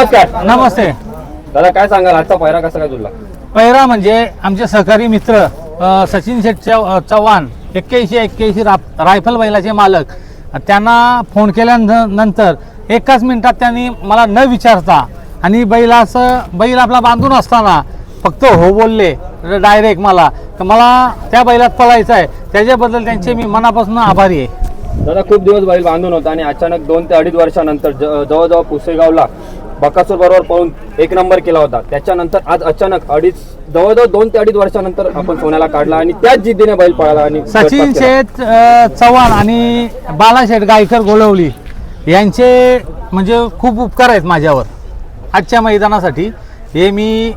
नमस्कार. नमस्ते. दादा काय सांगाल? आजचा पायरा कसा काय तुला पहिला म्हणजे आमचे सहकारी मित्र अ, सचिन शेठ चव- चव्हाण एक्क्याऐंशी एक्क्याऐंशी रायफल बैलाचे मालक. त्यांना फोन केल्यानंतर एकाच मिनिटात त्यांनी मला न विचारता आणि बैलाचं बैल आपला बांधून असताना फक्त हो बोलले डायरेक्ट मला. तर मला त्या बैलात पळायचं आहे. त्याच्याबद्दल त्यांचे मी मनापासून आभारी आहे. दादा खूप दिवस बैल बांधून होता आणि अचानक दोन ते अडीच वर्षानंतर ज- जवळजवळ पुसेगावला बकासूर बरोबर पळून एक नंबर केला होता. त्याच्यानंतर आज अचानक अडीच जवळजवळ दोन ते अडीच वर्षानंतर आपण सोन्याला काढला आणि त्याच जिद्दीने बैल पळाला आणि सचिन. शेठ चव्हाण आणि बालाशेठ गायकर गोलवली यांचे म्हणजे खूप उपकार आहेत माझ्यावर आजच्या मैदानासाठी. हे मी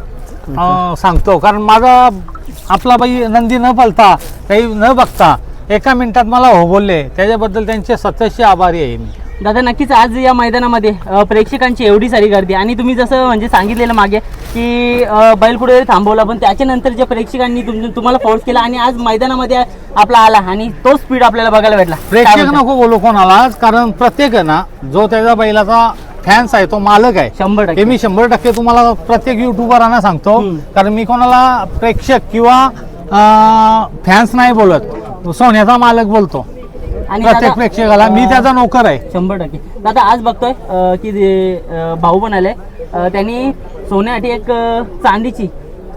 सांगतो. कारण माझा आपला बाई नंदी न पलता काही न बघता एका मिनिटात मला हो बोलले. त्याच्याबद्दल त्यांचे सततचे आभारी आहे मी. दादा नक्कीच आज या मैदानामध्ये प्रेक्षकांची एवढी सारी गर्दी. आणि तुम्ही जसं म्हणजे सांगितलेलं मागे की बैल कुठेतरी थांबवला पण त्याच्यानंतर ज्या प्रेक्षकांनी तुम तुम्हाला फोर्स केला आणि आज मैदानामध्ये आपला आला आणि तो स्पीड आपल्याला बघायला भेटला. प्रेक्षक? नको बोलू कोणाला कारण प्रत्येक ना जो त्याच्या बैलाचा फॅन्स आहे तो मालक आहे. शंभर टक्के. मी शंभर टक्के तुम्हाला प्रत्येक युट्यूबरांना सांगतो. कारण मी कोणाला प्रेक्षक किंवा फॅन्स नाही बोलत सोन्याचा मालक बोलतो. आणि प्रत्येक दादा, प्रेक्षकाला मी त्याचा नोकर आहे. शंभर टक्के. दादा आज बघतोय अ, की जे, अ, भाऊ पण आले. अ, त्यांनी सोन्यासाठी एक अ, चांदीची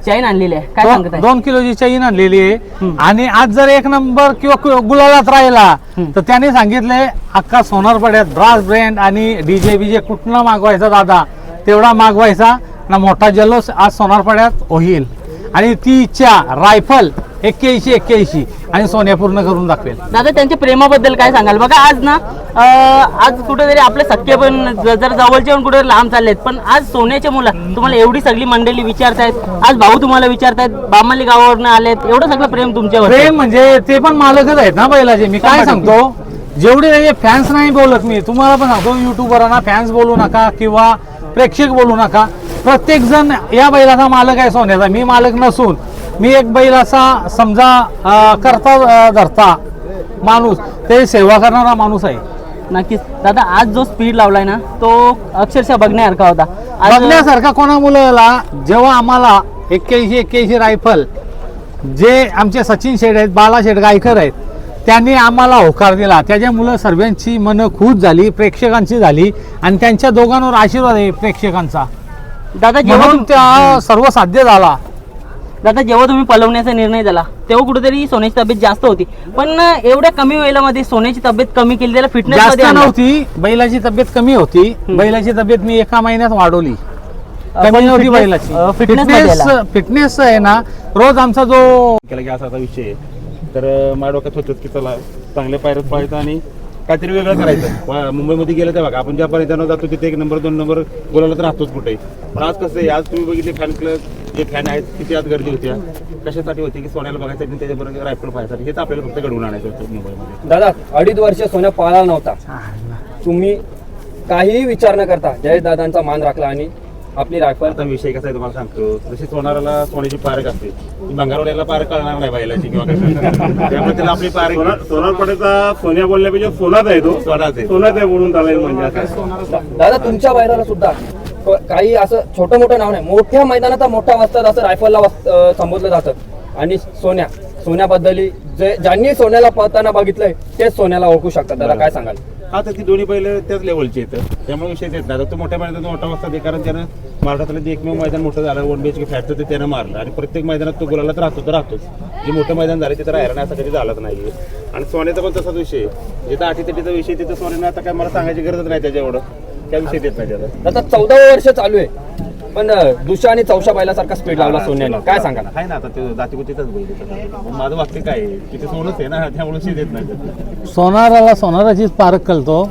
चैन आणलेली आहे. काय सांगत दो- आहे दोन किलोची चैन आणलेली आहे. हम्म. आणि आज जर एक नंबर किंवा कु- गुलालात राहिला हम्म. तर त्याने सांगितले अख्खा सोनार पड्यात ब्रास ब्रँड आणि डीजे बीजे कुठनं मागवायचा दादा? तेवढा मागवायचा. ना मोठा जल्लोष आज सोनार पड्यात होईल. आणि ती इच्छा रायफल एक्क्याऐंशी एक्क्याऐंशी. आणि सोन्या पूर्ण करून दाखवेल. दादा त्यांच्या प्रेमाबद्दल काय सांगाल? बघा आज ना अं, आज कुठेतरी आपले सख्खे पण ज- जर जवळचे पण कुठे लांब चाललेत पण आज सोन्याच्या मुलं तुम्हाला एवढी सगळी मंडळी विचारतायत आज भाऊ तुम्हाला विचारतायत बामाली गावावरनं आलेत एवढं सगळं प्रेम तुमच्यावर प्रेम म्हणजे ते पण मालकच आहेत ना बैलाचे. मी काय सांगतो जेवढे फॅन्स नाही बोलत मी तुम्हाला पण सांगतो युट्यूबरांना फॅन्स बोलू नका किंवा प्रेक्षक बोलू नका. प्रत्येक जण या बैलाचा मालक आहे सोन्याचा. मी मालक नसून. मी एक बैलाचा समजा अं, करता धरता माणूस ते सेवा करणारा माणूस आहे. नक्कीच. दादा आज जो स्पीड लावलाय ना तो अक्षरशः बघण्यासारखा होता. आज बघण्यासारखा कोणा मुलाला जेव्हा आम्हाला एक्क्याऐंशी एक्क्याऐंशी रायफल जे आमचे सचिन शेठ आहेत बाला शेठ गायकर आहेत त्यांनी आम्हाला होकार दिला. त्याच्यामुळं सर्वांची मनं खुश झाली प्रेक्षकांची झाली आणि त्यांच्या दोघांवर आशीर्वाद आहे प्रेक्षकांचा. दादा जेव्हा म्हणून त्या सर्व साध्य झाला. दादा जेव्हा तुम्ही पलवण्याचा निर्णय झाला तेव्हा कुठेतरी सोन्याची तब्येत जास्त होती. पण एवढ्या कमी वेळेमध्ये सोन्याची तब्येत कमी केली त्याला फिटनेस जास्त. नव्हती. बैलाची तब्येत कमी होती. बैलाची तब्येत मी एका महिन्यात वाढवली. कमी नव्हती बैलाची. अं, fitness मध्ये फिटनेस आला. फिटनेस आहे ना रोज आमचा जो केला की असा असा विषय आहे. तर अं, माझ्या डोक्यात होतं की चला चांगल्या पायऱ्यात पाहायचं आणि काहीतरी वेगळं करायचं. वा- मुंबईमध्ये गेलं तर बघा आपण ज्या पर्यंत जातो तिथे एक नंबर दोन नंबर बोलायला तर राहतोच कुठे पण आज कसं आहे आज तुम्ही बघितले फॅन क्लब जे फॅन आहेत किती आज गर्दी होत्या कशासाठी होती की सोन्याला बघायसाठी आणि त्याच्याबरोबर रायफल पाहायसाठी हेच आपल्याला फक्त घडवून आणायचं होतं मुंबईमध्ये दादा अडीच वर्ष सोन्या पळाला नव्हता तुम्ही काहीही विचार न करता जयेश दादांचा मान राखला आणि आपली रायफल आता विषय कसा आहे तुम्हाला सांगतो जशी सोनाराला सोन्याची पारख असते ती भंगारवाड्याला पारख कळणार नाही बैलाची किंवा. त्यामुळे त्याला आपली पारख सोनारपडेचा सोन्या बोलण्यापेक्षा सोनाच आहे तो सोनाच आहे. सोनाच आहे म्हणून चालेल म्हणजे. दादा तुमच्या बैलाला सुद्धा काही असं छोटं मोठं नाव नाही. मोठ्या मैदानाचा मोठा वस्ताद असं रायफलला संबोधलं जातं. आणि सोन्या सोन्याबद्दल जे ज्यांनी सोन्याला पळताना बघितलंय तेच सोन्याला ओळखू शकतात. त्याला काय सांगाल? हा तर ती दोन्ही पहिले त्याच लेवलचे येतं त्यामुळे विषय येत नाही. आता तो मोठ्या मैदानात मोठा वाजता दे कारण त्यानं महाराष्ट्रातलं जे एकमेव मैदान मोठं झालं वन बी एच के फॅटचं ते त्यानं मारलं. आणि प्रत्येक मैदानात तो तर राहतो तर राहतोच. जे मोठं मैदान झालं तिथं राहिलं नाही असं कधी झालंच नाही आणि सोन्याचा पण तसाच विषय आहे. जिथं आठी विषय तिथं सोन्यानं आता काय मला सांगायची गरजच नाही त्याच्या एवढं त्या विषय देत नाही त्याला आता चौदावं वर्ष चालू आहे. पण दुसऱ्या आणि चौशा बैलासारखा स्पीड लावला सोन्याने. काय सांगाल? आहे ना आता ते जातीगुतीतच बैल आहे. माझं वाक्य काय आहे? की ते सोनच आहे ना त्यामुळे शेत येत नाही सोनाराला सोनाराचीच पारख कळतो.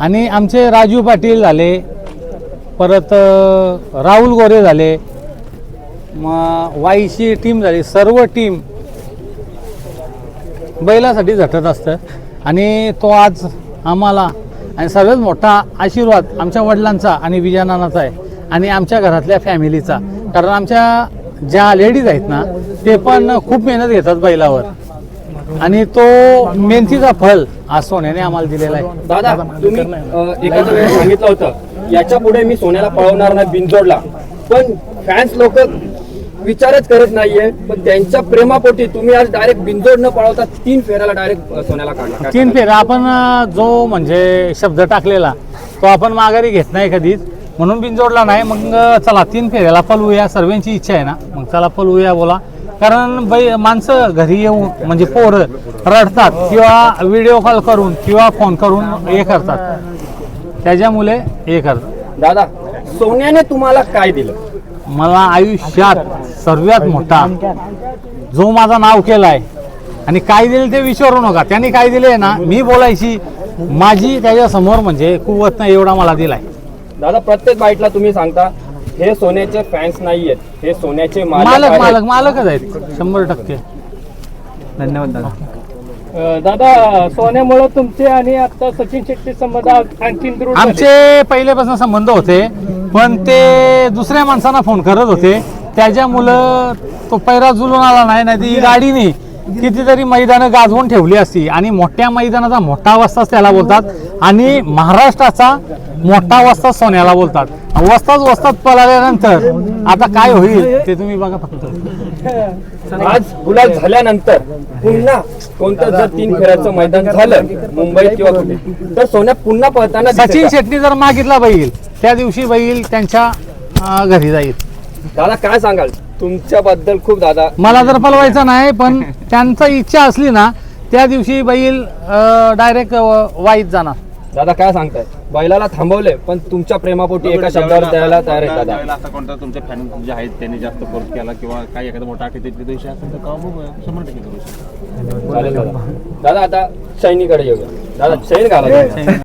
आणि आमचे राजू पाटील झाले. परत अ, राहुल गोरे झाले. मग वाईची टीम झाली. सर्व टीम बैलासाठी झटत असतं. आणि तो आज आम्हाला आणि सर्वात मोठा आशीर्वाद आमच्या वडिलांचा आणि विजयानानाचा आहे आणि आमच्या घरातल्या फॅमिलीचा. कारण आमच्या ज्या लेडीज आहेत ना ते पण खूप मेहनत घेतात बैलावर. आणि तो मेहनतीचा फल आज सोन्याने आम्हाला दिलेला आहे. दादा तुम्ही एखाद्या वेळेस सांगितलं होतं याच्यापुढे मी सोन्याला पळवणार नाही बिनजोडला. पण फॅन्स लोक विचारच करत नाहीये पण त्यांच्या प्रेमापोटी तुम्ही आज डायरेक्ट बिनजोड न पळवता तीन फेऱ्याला डायरेक्ट सोन्याला काढला. तीन फेऱ्या. आपण जो म्हणजे शब्द टाकलेला तो आपण माघारी घेत नाही कधीच. म्हणून बिनजोडला नाही. मग चला तीन फेऱ्याला पलवूया सर्वांची इच्छा आहे ना. मग चला पलवूया बोला. कारण बाई माणसं घरी येऊन म्हणजे पोरं रडतात किंवा व्हिडिओ कॉल करून किंवा फोन करून हे करतात. त्याच्यामुळे हे करतात. दादा सोन्याने तुम्हाला काय दिलं? मला आयुष्यात सर्वात मोठा जो माझा नाव केलाय आणि काय दिले ते विचारू नका. त्यांनी काय दिले ना मी बोलायची. माझी त्याच्यासमोर म्हणजे कुवत नाही एवढा मला दिलाय. दादा प्रत्येक बाईटला तुम्ही सांगता हे सोन्याचे फॅन्स नाहीयेत हे सोन्याचे मालक मालक मालकच आहेत. शंभर टक्के. धन्यवाद दादा. अ, दादा सोन्यामुळे तुमचे आणि आता सचिन शेट्टी संबंध दृढ झाले. आमचे पहिल्यापासून संबंध होते. पण ते दुसऱ्या माणसांना फोन करत होते. त्याच्यामुळं तो पैरा जुलून आला नाही नाही ही गाडीने कितीतरी मैदानं गाजवून ठेवली असती. आणि मोठ्या मैदानाचा मोठा वस्ताच त्याला बोलतात आणि महाराष्ट्राचा मोठा वस्ताच सोन्याला बोलतात. वस्ताच वस्ताच पळाल्यानंतर आता काय होईल ते तुम्ही बघा फक्त. आज गुलाल झाल्यानंतर पुन्हा कोणतं जर तीन फेऱ्याचं मैदान झालं मुंबईत किंवा कुठे तर सोन्या पुन्हा पळताना सचिन? शेट्टी जर मागितला बैल त्या दिवशी बैल त्यांच्या अं, घरी जाईल. दादा काय सांगाल? तुमच्याबद्दल खूप दादा. मला जर पलवायचं नाही पण त्यांचा इच्छा असली ना त्या दिवशी बैल डायरेक्ट वाईत जाणार. दादा काय सांगताय? बैलाला थांबवले पण तुमच्या प्रेमापोटी एका शब्दावर द्यायला तयार आहेत दादा. असा कोणता तुमचे फॅन जे आहेत त्यांनी जास्त फोर्स केला किंवा काही एखादा मोठा अटीतले दिवशी असेल तर शंभर टक्के करू शकतो. चालेल दादा. दादा आता शैनीकडे येऊया. दादा शैन घाला.